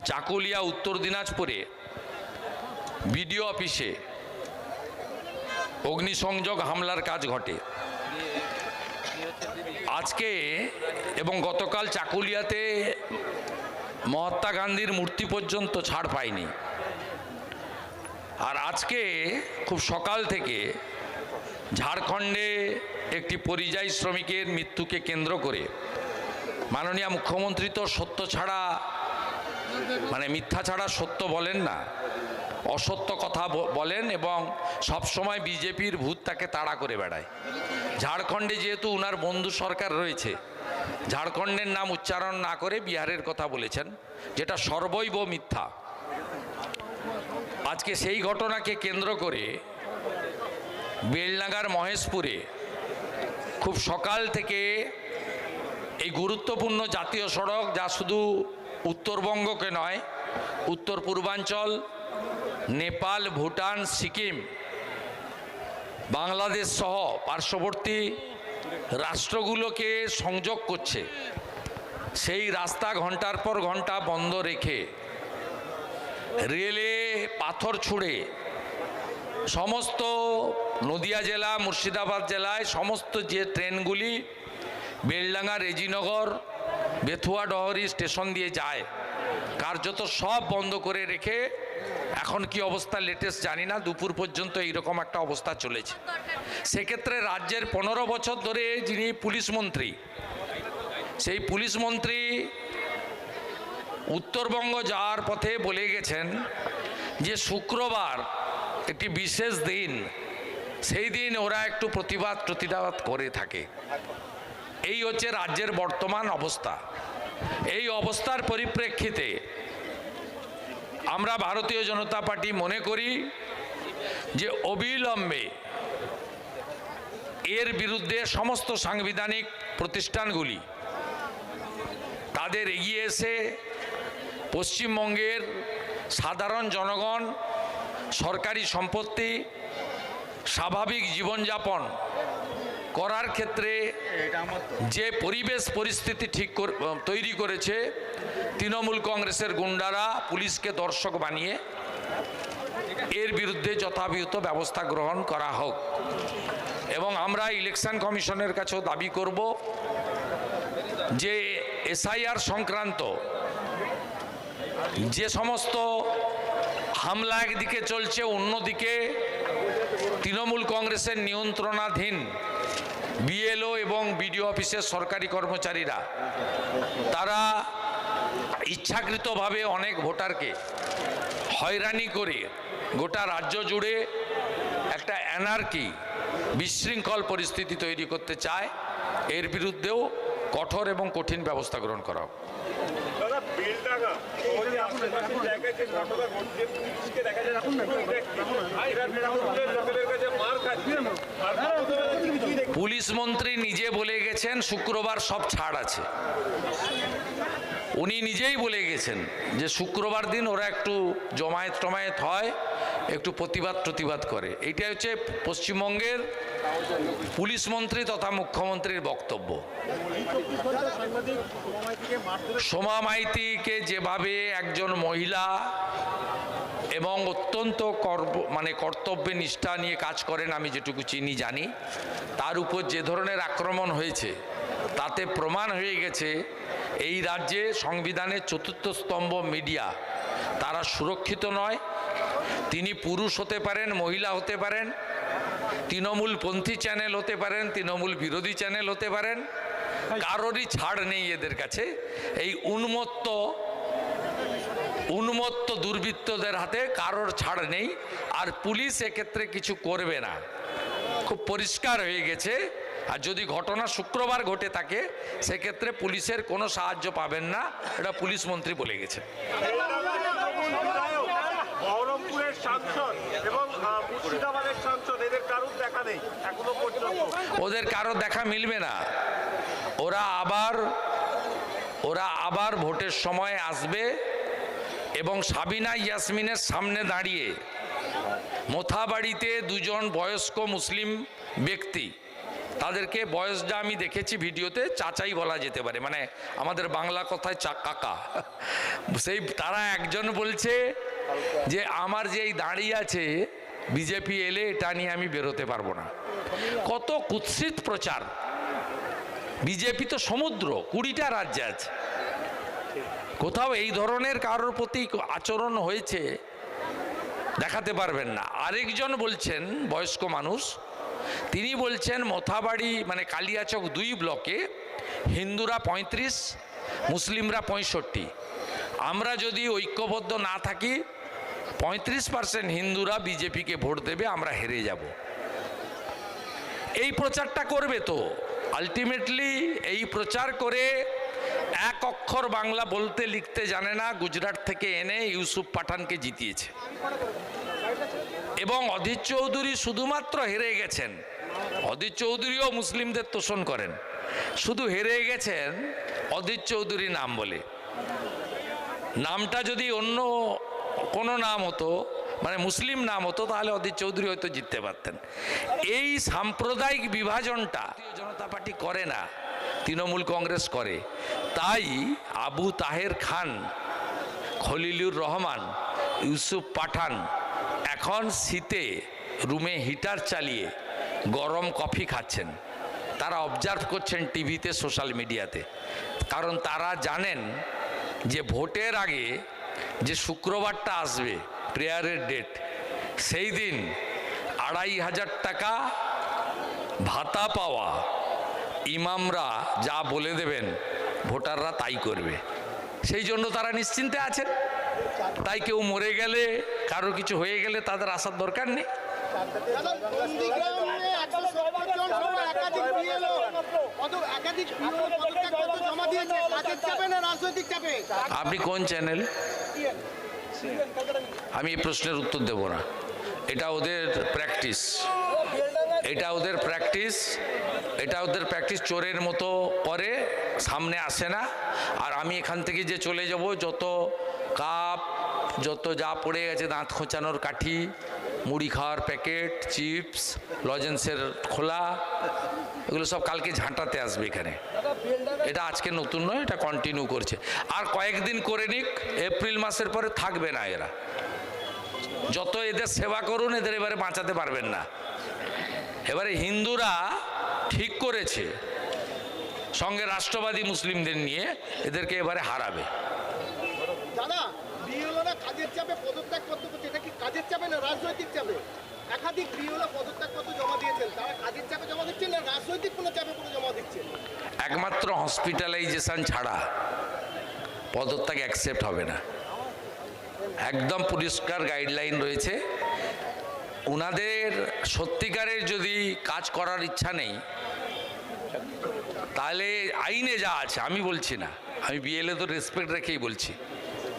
চাকুলিয়া, উত্তর দিনাজপুরে বিডিও অফিসে অগ্নিসংযোগ হামলার কাজ ঘটে। আজকে এবং গতকাল চাকুলিয়াতে মহাত্মা গান্ধীর মূর্তি পর্যন্ত ছাড় পায়নি। আর আজকে খুব সকাল থেকে ঝাড়খণ্ডে একটি পরিযায়ী শ্রমিকের মৃত্যুকে কেন্দ্র করে মাননীয় মুখ্যমন্ত্রী তো সত্য ছাড়া মানে মিথ্যা ছাড়া সত্য বলেন না। অসত্য কথা বলেন এবং সবসময় বিজেপির ভূত তাকে তাড়া করে বেড়ায়। ঝাড়খণ্ডে যেহেতু উনার বন্ধু সরকার রয়েছে, ঝাড়খণ্ডের নাম উচ্চারণ না করে বিহারের কথা বলেছেন, যেটা সর্বৈব মিথ্যা। আজকে সেই ঘটনাকে কেন্দ্র করে বেলনাগার মহেশপুরে খুব সকাল থেকে এই গুরুত্বপূর্ণ জাতীয় সড়ক, যা শুধু উত্তরবঙ্গকে নয়, উত্তর পূর্বাঞ্চল, নেপাল, ভুটান, সিকিম, বাংলাদেশ সহ পার্শ্ববর্তী রাষ্ট্রগুলোকে সংযোগ করছে। সেই রাস্তা ঘণ্টার পর ঘণ্টা বন্ধ রেখে রেলে পাথর ছুঁড়ে সমস্ত নদিয়া জেলা, মুর্শিদাবাদ জেলায় সমস্ত যে ট্রেনগুলি, বেলডাঙ্গা, রেজিনগর বেথুয়া ডহরি স্টেশন দিয়ে যায়। কার্যত সব বন্ধ করে রেখে এখন কি অবস্থা লেটেস্ট জানি না, দুপুর পর্যন্ত এইরকম একটা অবস্থা চলেছে। সেক্ষেত্রে রাজ্যের পনেরো বছর ধরে যিনি পুলিশ মন্ত্রী, সেই পুলিশ মন্ত্রী উত্তরবঙ্গ যাওয়ার পথে বলে গেছেন যে শুক্রবার একটি বিশেষ দিন, সেই দিন ওরা একটু প্রতিবাদ প্রতিবাদ করে থাকে। এই হচ্ছে রাজ্যের বর্তমান অবস্থা। এই অবস্থার পরিপ্রেক্ষিতে আমরা ভারতীয় জনতা পার্টি মনে করি যে অবিলম্বে এর বিরুদ্ধে সমস্ত সাংবিধানিক প্রতিষ্ঠানগুলি তাদের এগিয়ে এসে পশ্চিমবঙ্গের সাধারণ জনগণ, সরকারি সম্পত্তি, স্বাভাবিক জীবনযাপন করার ক্ষেত্রে যে পরিবেশ পরিস্থিতি ঠিক তৈরি করেছে, তৃণমূল কংগ্রেসের গুন্ডারা পুলিশকে দর্শক বানিয়ে এর বিরুদ্ধে যথাবিহত ব্যবস্থা গ্রহণ করা হোক। এবং আমরা ইলেকশন কমিশনের কাছেও দাবি করব যে এসআইআর সংক্রান্ত যে সমস্ত হামলা একদিকে চলছে, অন্যদিকে তৃণমূল কংগ্রেসের নিয়ন্ত্রণাধীন বিএলও এবং বিডিও অফিসের সরকারি কর্মচারীরা, তারা ইচ্ছাকৃতভাবে অনেক ভোটারকে হয়রানি করে গোটা রাজ্য জুড়ে একটা অ্যানার্কি, বিশৃঙ্খল পরিস্থিতি তৈরি করতে চায়। এর বিরুদ্ধেও কঠোর এবং কঠিন ব্যবস্থা গ্রহণ করা পুলিশ মন্ত্রী নিজে বলে গেছেন, শুক্রবার সব ছাড় আছে। উনি নিজেই বলে গেছেন যে শুক্রবার দিন ওরা একটু জমায়েত টমায়েত হয়, একটু প্রতিবাদ প্রতিবাদ করে। এইটা হচ্ছে পশ্চিমবঙ্গের পুলিশ মন্ত্রী তথা মুখ্যমন্ত্রীর বক্তব্য। সোমা মাইতিকে যেভাবে একজন মহিলা এবং অত্যন্ত কর্ম মানে কর্তব্যে নিষ্ঠা নিয়ে কাজ করেন, আমি যেটুকু চিনি, জানি। তার উপর যে ধরনের আক্রমণ হয়েছে, তাতে প্রমাণ হয়ে গেছে, এই রাজ্যে সংবিধানের চতুর্থ স্তম্ভ মিডিয়া, তারা সুরক্ষিত নয়। তিনি পুরুষ হতে পারেন, মহিলা হতে পারেন তৃণমূলপন্থী চ্যানেল হতে পারেন, তৃণমূল বিরোধী চ্যানেল হতে পারেন, কারোরই ছাড় নেই এদের কাছে। এই উন্মত্ত উন্মত্ত দুর্বৃত্তদের হাতে কারোর ছাড় নেই, আর পুলিশ এক্ষেত্রে কিছু করবে না। খুব পরিষ্কার হয়ে গেছে, আর যদি ঘটনা শুক্রবার ঘটে থাকে, সেক্ষেত্রে পুলিশের কোনো সাহায্য পাবেন না, এটা পুলিশ মন্ত্রী বলে গেছে। সাংসদ এবং মুর্শিদাবাদের সাংসদ, এদের কারোর দেখা নেই এখনও পর্যন্ত। ওদের কারও দেখা মিলবে না। ওরা আবার ওরা আবার ভোটের সময় আসবে এবং সাবিনা ইয়াসমিনের সামনে দাঁড়িয়ে মোথাবাড়িতে দুজন বয়স্ক মুসলিম ব্যক্তি, তাদেরকে বয়সটা আমি দেখেছি ভিডিওতে, চাচাই বলা যেতে পারে। মানে আমাদের বাংলা কথায় চা, কাকা। সেই তারা একজন বলছে যে আমার যে এই দাঁড়িয়ে আছে, বিজেপি এলে এটা নিয়ে আমি বেরোতে পারব না। কত কুৎসিত প্রচার। বিজেপি তো সমুদ্র, কুড়িটা রাজ্যে আছে। কোথাও এই ধরনের কারোর প্রতি আচরণ হয়েছে, দেখাতে পারবেন না। আরেকজন বলছেন, বয়স্ক মানুষ, তিনি বলছেন, মোথাবাড়ি মানে কালিয়াচক দুই ব্লকে হিন্দুরা পঁয়ত্রিশ, মুসলিমরা পঁয়ষট্টি। আমরা যদি ঐক্যবদ্ধ না থাকি পঁয়ত্রিশ পার্সেন্ট হিন্দুরা বিজেপিকে ভোট দেবে, আমরা হেরে যাব। এই প্রচারটা করবে তো। আলটিমেটলি এই প্রচার করে এক অক্ষর বাংলা বলতে লিখতে জানে না, গুজরাট থেকে এনে ইউসুফ পাঠানকে জিতিয়েছে। এবং অধীর চৌধুরী শুধুমাত্র হেরে গেছেন। অধীর চৌধুরীও মুসলিমদের তোষণ করেন। শুধু হেরে গেছেন অধীর চৌধুরী নাম বলে। নামটা যদি অন্য কোনো নাম হতো মানে মুসলিম নাম হতো, তাহলে অধীর চৌধুরী হয়তো জিততে পারতেন। এই সাম্প্রদায়িক বিভাজনটা জনতা পার্টি করে না, তৃণমূল কংগ্রেস করে। তাই আবু তাহের খান, খলিলুর রহমান, ইউসুফ পাঠান এখন শীতে রুমে হিটার চালিয়ে গরম কফি খাচ্ছেন। তারা অবজার্ভ করছেন টিভিতে সোশ্যাল মিডিয়াতে কারণ তারা জানেন যে ভোটের আগে যে শুক্রবারটা আসবে প্রেয়ারের ডেট সেই দিন আড়াই হাজার টাকা ভাতা পাওয়া ইমামরা যা বলে দেবেন ভোটাররা তাই করবে। সেই জন্য তারা নিশ্চিন্তে আছেন। তাই কেউ মরে গেলে কারও কিছু হয়ে গেলে তাদের আসার দরকার নেই। আপনি কোন চ্যানেল আমি এই প্রশ্নের উত্তর দেব না। এটা ওদের প্র্যাকটিস এটা ওদের প্র্যাকটিস এটা ওদের প্র্যাকটিস চোরের মতো করে, সামনে আসে না। আর আমি এখান থেকে যে চলে যাব, যত কাপ, যত যা পড়ে গেছে দাঁত খোঁচানোর কাঠি মুড়ি খাওয়ার প্যাকেট, চিপস, লজেন্সের খোলা, এগুলো সব কালকে ঝাঁটাতে আসবে এখানে। এটা আজকে নতুন নয়, এটা কন্টিনিউ করছে। আর কয়েকদিন করে নিক, এপ্রিল মাসের পরে থাকবে না এরা। যত এদের সেবা করুন, এদের এবারে বাঁচাতে পারবেন না। এবারে হিন্দুরা ঠিক করেছে, সঙ্গে রাষ্ট্রবাদী মুসলিমদের নিয়ে এদেরকে এবারে হারাবে দাদা বিএলওরা কাজের চাপে পদত্যাগপত্র করছে এটা কি কাজের চাপে না, রাজনৈতিক চাপে। একাধিক বিএলও জমা দিয়েছেন, তারা কাজের চাপে জমা দিচ্ছেন না, রাজনৈতিক কোনো চাপে কোনো জমা দিচ্ছেন? একমাত্র হসপিটালাইজেশন ছাড়া পদত্যাগ অ্যাকসেপ্ট হবে না। একদম পরিষ্কার গাইডলাইন রয়েছে। উনাদের সত্যিকারের যদি কাজ করার ইচ্ছা নেই, তাহলে আইনে যা আছে, আমি বলছি না। আমি বিএলএ তো রেসপেক্ট রেখেই বলছি।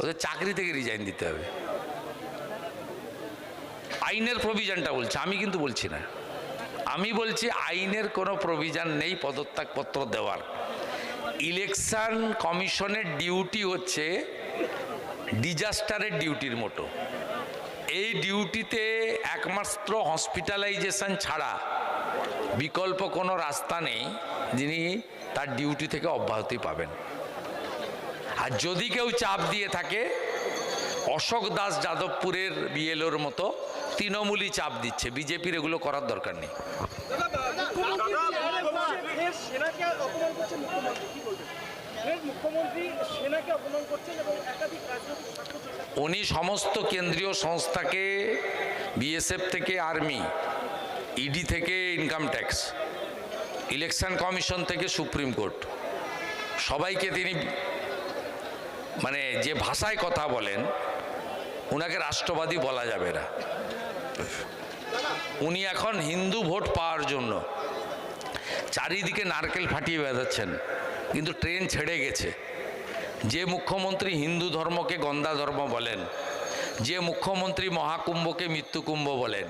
ওদের চাকরি থেকে রিজাইন দিতে হবে। আইনের প্রভিজনটা বলছে, আমি কিন্তু বলছি না। আমি বলছি আইনের কোনো প্রভিজন নেই পদত্যাগপত্র দেওয়ার। ইলেকশন কমিশনের ডিউটি হচ্ছে ডিজাস্টারের ডিউটির মতো। এই ডিউটিতে একমাত্র হসপিটালাইজেশন ছাড়া বিকল্প কোনো রাস্তা নেই যিনি তার ডিউটি থেকে অব্যাহতি পাবেন। আর যদি কেউ চাপ দিয়ে থাকে অশোক দাস যাদবপুরের বিএলওর মতো তৃণমূলই চাপ দিচ্ছে। বিজেপির এগুলো করার দরকার নেই। উনি সমস্ত কেন্দ্রীয় সংস্থাকে, বিএসএফ থেকে আর্মি, ইডি থেকে ইনকাম ট্যাক্স ইলেকশন কমিশন থেকে সুপ্রিম কোর্ট, সবাইকে তিনি মানে যে ভাষায় কথা বলেন ওনাকে রাষ্ট্রবাদী বলা যাবে না। উনি এখন হিন্দু ভোট পাওয়ার জন্য চারিদিকে নারকেল ফাটিয়ে বেঁধাচ্ছেন কিন্তু ট্রেন ছেড়ে গেছে। যে মুখ্যমন্ত্রী হিন্দু ধর্মকে গন্দা ধর্ম বলেন, যে মুখ্যমন্ত্রী মহাকুম্ভকে মৃত্যুকুম্ভ বলেন,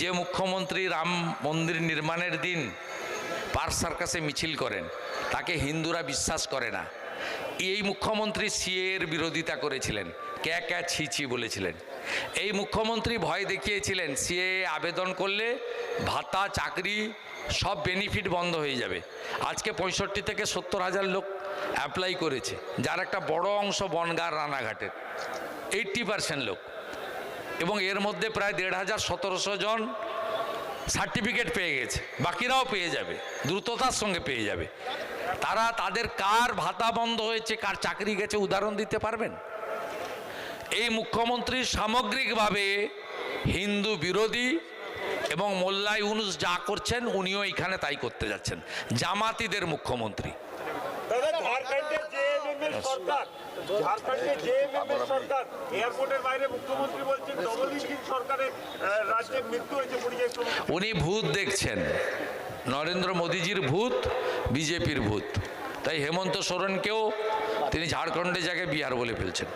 যে মুখ্যমন্ত্রী রাম মন্দির নির্মাণের দিন পার্ক সার্কাসে মিছিল করেন, তাকে হিন্দুরা বিশ্বাস করে না। এই মুখ্যমন্ত্রী সিএর বিরোধিতা করেছিলেন। ক্যা ক্যা ছি ছি বলেছিলেন। এই মুখ্যমন্ত্রী ভয় দেখিয়েছিলেন, সিএ আবেদন করলে ভাতা, চাকরি সব বেনিফিট বন্ধ হয়ে যাবে। আজকে পঁয়ষট্টি থেকে সত্তর হাজার লোক অ্যাপ্লাই করেছে, যার একটা বড় অংশ বনগাঁ রানাঘাটের এইট্টি পার্সেন্ট লোক। এবং এর মধ্যে প্রায় দেড় হাজার সতেরোশো জন সার্টিফিকেট পেয়ে গেছে, বাকিরাও পেয়ে যাবে, দ্রুততার সঙ্গে পেয়ে যাবে। তারা তাদের কার ভাতা বন্ধ হয়েছে, কার চাকরি গেছে, উদাহরণ দিতে পারবেন? এই মুখ্যমন্ত্রী সামগ্রিকভাবে হিন্দু বিরোধী এবং মোল্লা ইউনুস যা করছেন উনিও এখানে তাই করতে যাচ্ছেন। জামাতিদের মুখ্যমন্ত্রী। দাদা ঝাড়খণ্ডের জেএমএম এর সরকার ঝাড়খণ্ডের জেএমএম সরকার এয়ারপোর্টের বাইরে মুখ্যমন্ত্রী বলছেন ডবল ইঞ্জিন সরকারের রাজ্যে মৃত্যু হয়েছে পরিযায়ী উনি ভূত দেখছেন। নরেন্দ্র মোদীজির ভূত বিজেপির ভূত। তাই হেমন্ত সোরেনকেও তিনি ঝাড়খণ্ডে জায়গায় বিহার বলে ফেলছেন।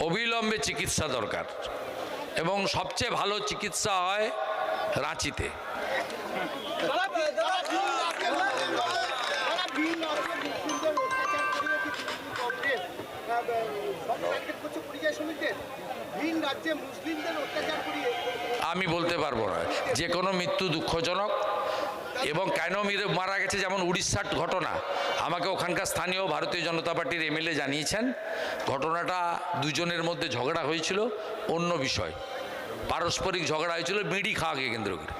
অবিলম্বে চিকিৎসা দরকার। এবং সবচেয়ে ভালো চিকিৎসা হয় রাঁচিতে। আমি বলতে পারব না। যে কোনো মৃত্যু দুঃখজনক। এবং কেন মেরে মারা গেছে যেমন উড়িষ্যার ঘটনা? আমাকে ওখানকার স্থানীয় ভারতীয় জনতা পার্টির এমএলএ জানিয়েছেন, ঘটনাটা দুজনের মধ্যে ঝগড়া হয়েছিল, অন্য বিষয়। পারস্পরিক ঝগড়া হয়েছিল, বিড়ি খাওয়াকে কেন্দ্র করে।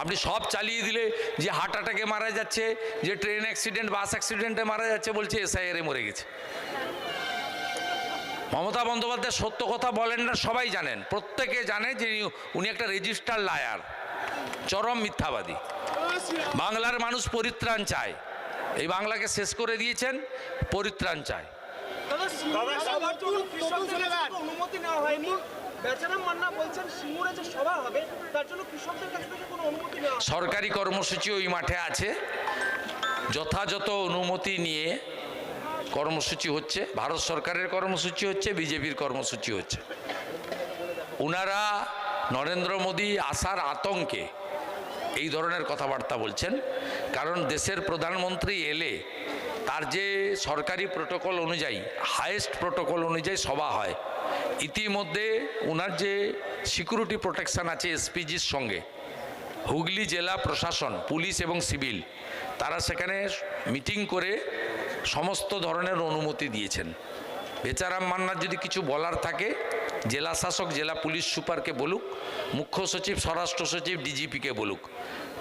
আপনি সব চালিয়ে দিলে যে হার্ট অ্যাটাকে মারা যাচ্ছে, যে ট্রেন অ্যাক্সিডেন্ট, বাস অ্যাক্সিডেন্টে মারা যাচ্ছে বলছে, এসআইআরে মরে গেছে। মমতা বন্দ্যোপাধ্যায় সত্য কথা বলেন না, সবাই জানেন। প্রত্যেকে জানে যে উনি একটা রেজিস্টার লায়ার। চরম মিথ্যাবাদী। বাংলার মানুষ পরিত্রাণ চায়। এই বাংলাকে শেষ করে দিয়েছেন পরিত্রাণ চায়। সরকারি কর্মসূচি ওই মাঠে আছে। যথাযথ অনুমতি নিয়ে কর্মসূচি হচ্ছে। ভারত সরকারের কর্মসূচি হচ্ছে বিজেপির কর্মসূচি হচ্ছে। ওনারা নরেন্দ্র মোদী আসার আতঙ্কে এই ধরনের কথাবার্তা বলছেন। কারণ দেশের প্রধানমন্ত্রী এলে তার যে সরকারি প্রোটোকল অনুযায়ী, হায়েস্ট প্রোটোকল অনুযায়ী সভা হয়, ইতিমধ্যে ওনার যে সিকিউরিটি প্রোটেকশন আছে এসপিজির সঙ্গে, হুগলি জেলা প্রশাসন, পুলিশ এবং সিভিল, তারা সেখানে মিটিং করে সমস্ত ধরনের অনুমতি দিয়েছেন। বেচারাম মান্নার যদি কিছু বলার থাকে জেলা শাসক, জেলা পুলিশ সুপারকে বলুক, মুখ্য সচিব, স্বরাষ্ট্র সচিব, ডিজিপিকে বলুক,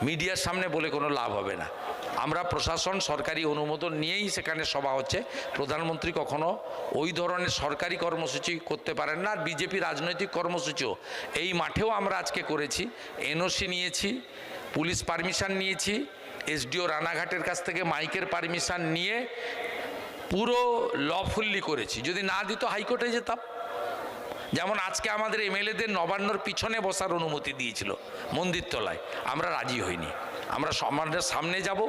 মিডিয়ার সামনে বলে কোনো লাভ হবে না। আমরা প্রশাসন, সরকারি অনুমোদন নিয়েই সেখানে সভা হচ্ছে। প্রধানমন্ত্রী কখনো ওই ধরনের সরকারি কর্মসূচি করতে পারেন না। আর বিজেপি রাজনৈতিক কর্মসূচিও এই মাঠেও আমরা আজকে করেছি। এনওসি নিয়েছি, পুলিশ পারমিশন নিয়েছি, এসডিও রানাঘাটের কাছ থেকে মাইকের পারমিশন নিয়ে পুরো লফুল্লি করেছি। যদি না দিত হাইকোর্টে যেতাম। যেমন আজকে আমাদের এমএলএদের নবান্নর পিছনে বসার অনুমতি দিয়েছিল মন্দির তলায় আমরা রাজি হইনি। আমরা সমাজের সামনে যাব,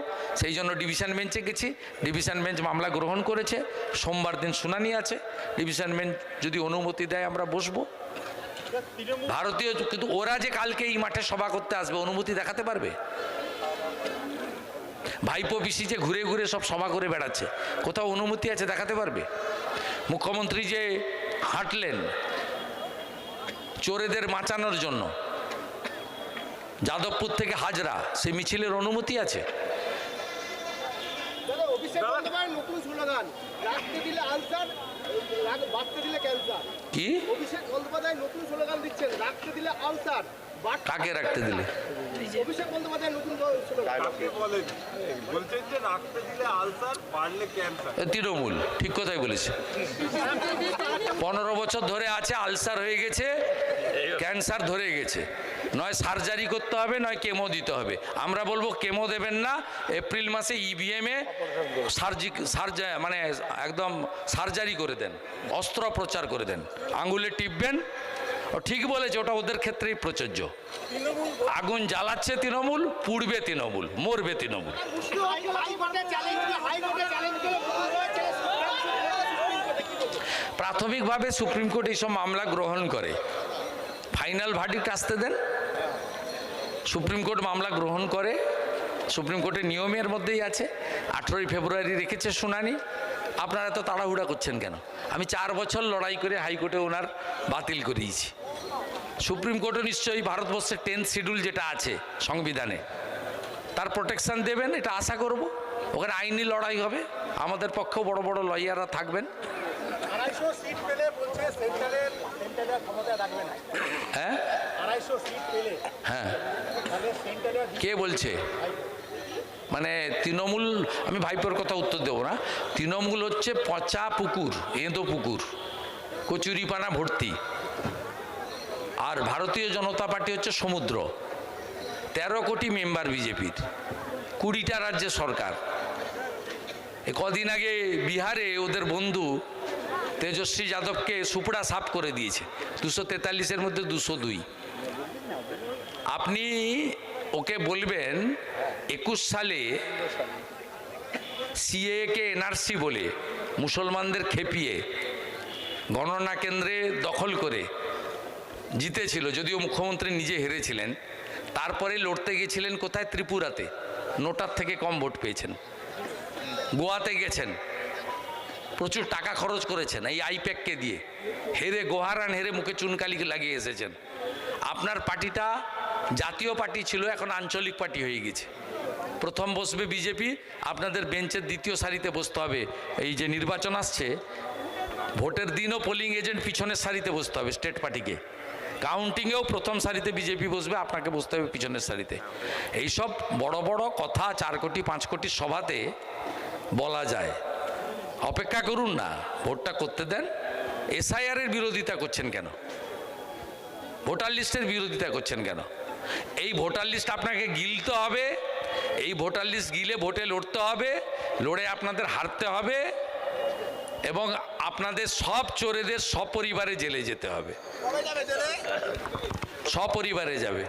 সেই জন্য ডিভিশন বেঞ্চে গেছি। ডিভিশন বেঞ্চ মামলা গ্রহণ করেছে, সোমবার দিন শুনানি আছে। ডিভিশন বেঞ্চ যদি অনুমতি দেয়, আমরা বসবো। ভারতীয় কিন্তু ওরা যে কালকে এই মাঠে সভা করতে আসবে, অনুমতি দেখাতে পারবে? ভাইপো পিসি যে ঘুরে ঘুরে সব সভা করে বেড়াচ্ছে, কোথাও অনুমতি আছে দেখাতে পারবে? মুখ্যমন্ত্রী যে হাঁটলেন চোরেদের বাঁচানোর জন্য। যাদবপুর থেকে হাজরা সে মিছিলের অনুমতি আছে? কি? অভিষেক বন্দ্যোপাধ্যায় নতুন স্লোগান দিচ্ছেন রাখতে দিলে আলসার কাকে রাখতে দিলে? তৃণমূল ঠিক কথাই বলেছে। পনেরো বছর ধরে আছে আলসার হয়ে গেছে ক্যান্সার ধরে গেছে। নয় সার্জারি করতে হবে নয় কেমো দিতে হবে। আমরা বলব কেমো দেবেন না এপ্রিল মাসে E ইভিএমে সার্জি সার্জা মানে একদম সার্জারি করে দেন অস্ত্রোপচার করে দেন। আঙ্গুলে টিপবেন ঠিক বলেছে ওটা ওদের ক্ষেত্রেই প্রযোজ্য। আগুন জ্বালাচ্ছে তৃণমূল পুড়বে তৃণমূল মরবে তৃণমূল? প্রাথমিকভাবে সুপ্রিম কোর্ট এইসব মামলা গ্রহণ করে। ফাইনাল ভার্ডিক্ট আসতে দেন। সুপ্রিম কোর্ট মামলা গ্রহণ করে। সুপ্রিম কোর্টের নিয়মের মধ্যেই আছে। আঠেরোই ফেব্রুয়ারি রেখেছে শুনানি। আপনারা এত তাড়াহুড়া করছেন কেন? আমি চার বছর লড়াই করে হাইকোর্টে ওনার বাতিল করিয়েছি। সুপ্রিম কোর্টও নিশ্চয়ই ভারতবর্ষের টেন্থ শিডিউল যেটা আছে সংবিধানে তার প্রোটেকশান দেবেন এটা আশা করব। ওখানে আইনি লড়াই হবে আমাদের পক্ষেও বড় বড় লয়াররা থাকবেন। হ্যাঁ? হ্যাঁ। কে বলছে? মানে তৃণমূল আমি ভাইপোর কথা উত্তর দেবো না। তৃণমূল হচ্ছে পচা পুকুর এঁদো পুকুর কচুরিপানা ভর্তি। আর ভারতীয় জনতা পার্টি হচ্ছে সমুদ্র। তেরো কোটি মেম্বার বিজেপির, কুড়িটা রাজ্যে সরকার। কদিন আগে বিহারে ওদের বন্ধু তেজস্বী যাদবকে সুপড়া সাফ করে দিয়েছে, দুশো তেতাল্লিশের মধ্যে দুশো দুই। আপনি ওকে বলবেন, একুশ সালে সিএকে এনআরসি বলে মুসলমানদের খেপিয়ে গণনা কেন্দ্রে দখল করে জিতেছিল, যদিও মুখ্যমন্ত্রী নিজে হেরেছিলেন, তারপরে লড়তে গেছিলেন কোথায়? ত্রিপুরাতে। নোটার থেকে কম ভোট পেয়েছেন। গোয়াতে গেছেন। প্রচুর টাকা খরচ করেছেন এই আইপ্যাককে দিয়ে। হেরে গোহারান হেরে মুখে চুনকালি লাগিয়ে এসেছেন। আপনার পার্টিটা জাতীয় পার্টি ছিল, এখন আঞ্চলিক পার্টি হয়ে গেছে। প্রথম বসবে বিজেপি, আপনাদের বেঞ্চের দ্বিতীয় সারিতে বসতে হবে। এই যে নির্বাচন আসছে, ভোটের দিনও পোলিং এজেন্ট পিছনের সারিতে বসতে হবে স্টেট পার্টিকে কাউন্টিংয়েও প্রথম সারিতে বিজেপি বসবে, আপনাকে বসতে হবে পিছনের সারিতে। এইসব বড় বড় কথা চার কোটি, পাঁচ কোটি সভাতে বলা যায়। অপেক্ষা করুন না, ভোটটা করতে দেন। এসআইআর এর বিরোধিতা করছেন কেন? ভোটার লিস্টের বিরোধিতা করছেন কেন? এই ভোটার লিস্ট আপনাকে গিলতে হবে, এই ভোটার লিস্ট গিলে ভোটে লড়তে হবে, লড়ে আপনাদের হারতে হবে। এবং আপনাদের সব চোরেদের সপরিবারে জেলে যেতে হবে। সপরিবারে যাবে।